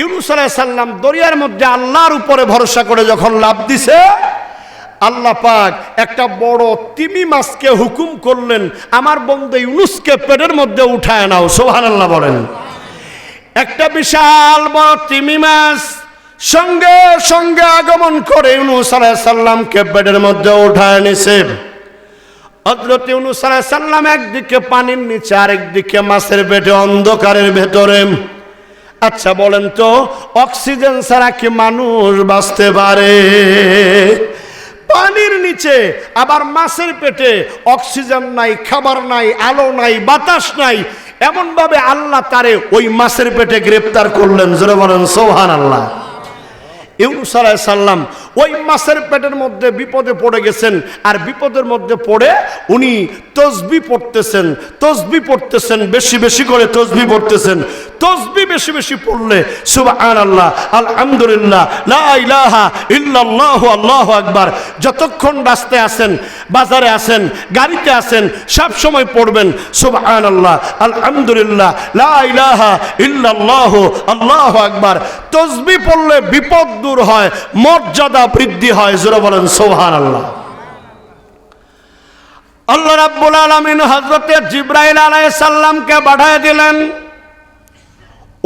ইউনুস আলাইহিস সাল্লাম দরিয়ার মধ্যে আল্লাহর উপরে ভরসা করে যখন লাভ দিছে, আল্লাহ পাক একটা বড় তিমি মাছকে হুকুম করলেন, আমার বন্ধু ইউনুসকে পেটের মধ্যে উঠায় নাও। সোহান আল্লাহ বলেন। একটা বিশাল বড় তিমি মাছ সঙ্গে সঙ্গে আগমন করে ইউনুস সাল্লামকে পেটের মধ্যে উঠায় নিছে। হজরত ইউনুস সাল্লাম একদিকে পানির নিচে, আরেকদিকে মাছের পেটে অন্ধকারের ভেতরে। আচ্ছা বলেন তো, অক্সিজেন ছাড়া কি মানুষ বাঁচতে পারে? পানির নিচে, আবার মাছের পেটে অক্সিজেন নাই, খাবার নাই, আলো নাই, বাতাস নাই, এমনভাবে আল্লাহ তারে ওই মাছের পেটে গ্রেপ্তার করলেন। জোরে বলেন সোহান আল্লাহ ইউনুস ওই মাছের পেটের মধ্যে বিপদে পড়ে গেছেন, আর বিপদের মধ্যে পড়ে উনি তসবি পড়তেছেন তসবি পড়তেছেন, বেশি বেশি করে তসবি পড়তেছেন। তসবি বেশি বেশি পড়লে সুবহানাল্লাহ, আলহামদুলিল্লাহ, লা ইলাহা ইল্লাল্লাহু, আল্লাহু আকবার। যতক্ষণ রাস্তায় আছেন, বাজারে আছেন, গাড়িতে আছেন, সব সময় পড়বেন, সুবহানাল্লাহ, আলহামদুলিল্লাহ, লা ইলাহা ইল্লাল্লাহু, আল্লাহু আকবার। তসবি পড়লে বিপদ দূর হয়, মর্যাদা বৃদ্ধি হয়, জোরে বলেন, সুবহানাল্লাহ। আল্লাহ আল্লাহ রাব্বুল আলামিন হযরতে জিব্রাইল আলাইহিস সালামকে পাঠিয়ে দিলেন।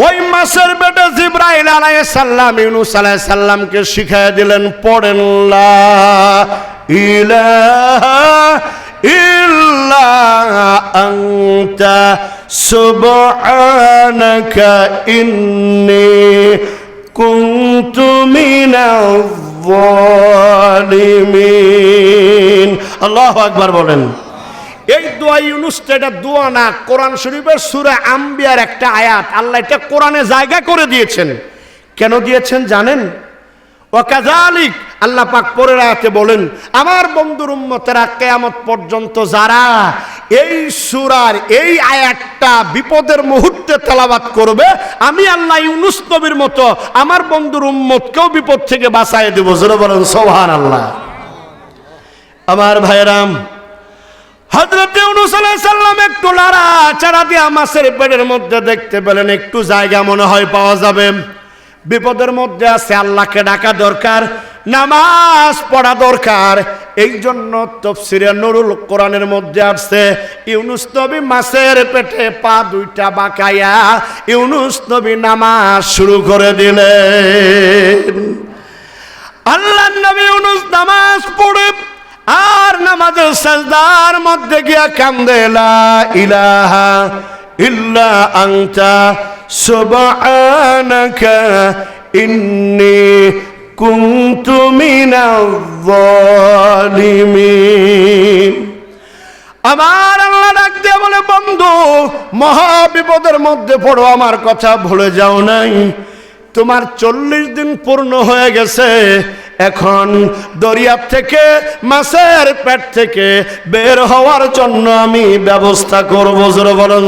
ওই মাসের বেটে জিব্রাইল আলাইহিস সালাম ইউনুস আলাইহিস সালামকে শিখিয়ে দিলেন, পড়েন ইল্লা আনতা সুবহানাকা ইন্নী কুনতু من الظالمين الله أكبر বলেন। এই দোয়া ইউনুস তো এটা দোয়া না, কোরআন শরীফের সুরে আম্বিয়ার একটা আয়াত। আল্লাহ এটা কোরআনে জায়গা করে দিয়েছেন। কেন দিয়েছেন জানেন? ওয়াকাজালিক আল্লাহ পাক পরের আয়াতে বলেন, আমার বন্ধুর উম্মতেরা কেয়ামত পর্যন্ত যারা এই সুরার এই আয়াতটা বিপদের মুহূর্তে তেলাবাত করবে, আমি আল্লাহ ইউনুস নবীর মতো আমার বন্ধুর উম্মতকেও বিপদ থেকে বাঁচায় দেব। জোরে বলেন সোহান আল্লাহ আমার ভাইরাম হজরত ইউনুস সালাম একটু লারা চারা দিয়ে মাছের পেটের মধ্যে দেখতে পেলেন, একটু জায়গা মনে হয় পাওয়া যাবে। বিপদের মধ্যে আছে আল্লাহকে ডাকা দরকার নামাজ পড়া দরকার। এই জন্য তফসিরে নুরুল কোরআনের মধ্যে আসছে, ইউনুস নবী মাছের পেটে পা দুইটা বাঁকাইয়া ইউনুস নবী নামাজ শুরু করে দিলেন। আল্লাহ নবী ইউনুস নামাজ পড়ে আর নামাজের সাজদার মধ্যে গিয়া কান্দে, লা ইলাহা ইল্লা আনতা, সুবহানাকা ইন্নী কুনতু মিনাজ জালিমিন আমার আল্লাহ ডাক দিয়ে বলে, বন্ধু মহা বিপদের মধ্যে পড়ো, আমার কথা ভুলে যাও নাই। তোমার চল্লিশ দিন পূর্ণ হয়ে গেছে। এখন দরিয়ার থেকে, মাছের পেট থেকে বের হওয়ার জন্য আমি ব্যবস্থা করব। জোরে বলেন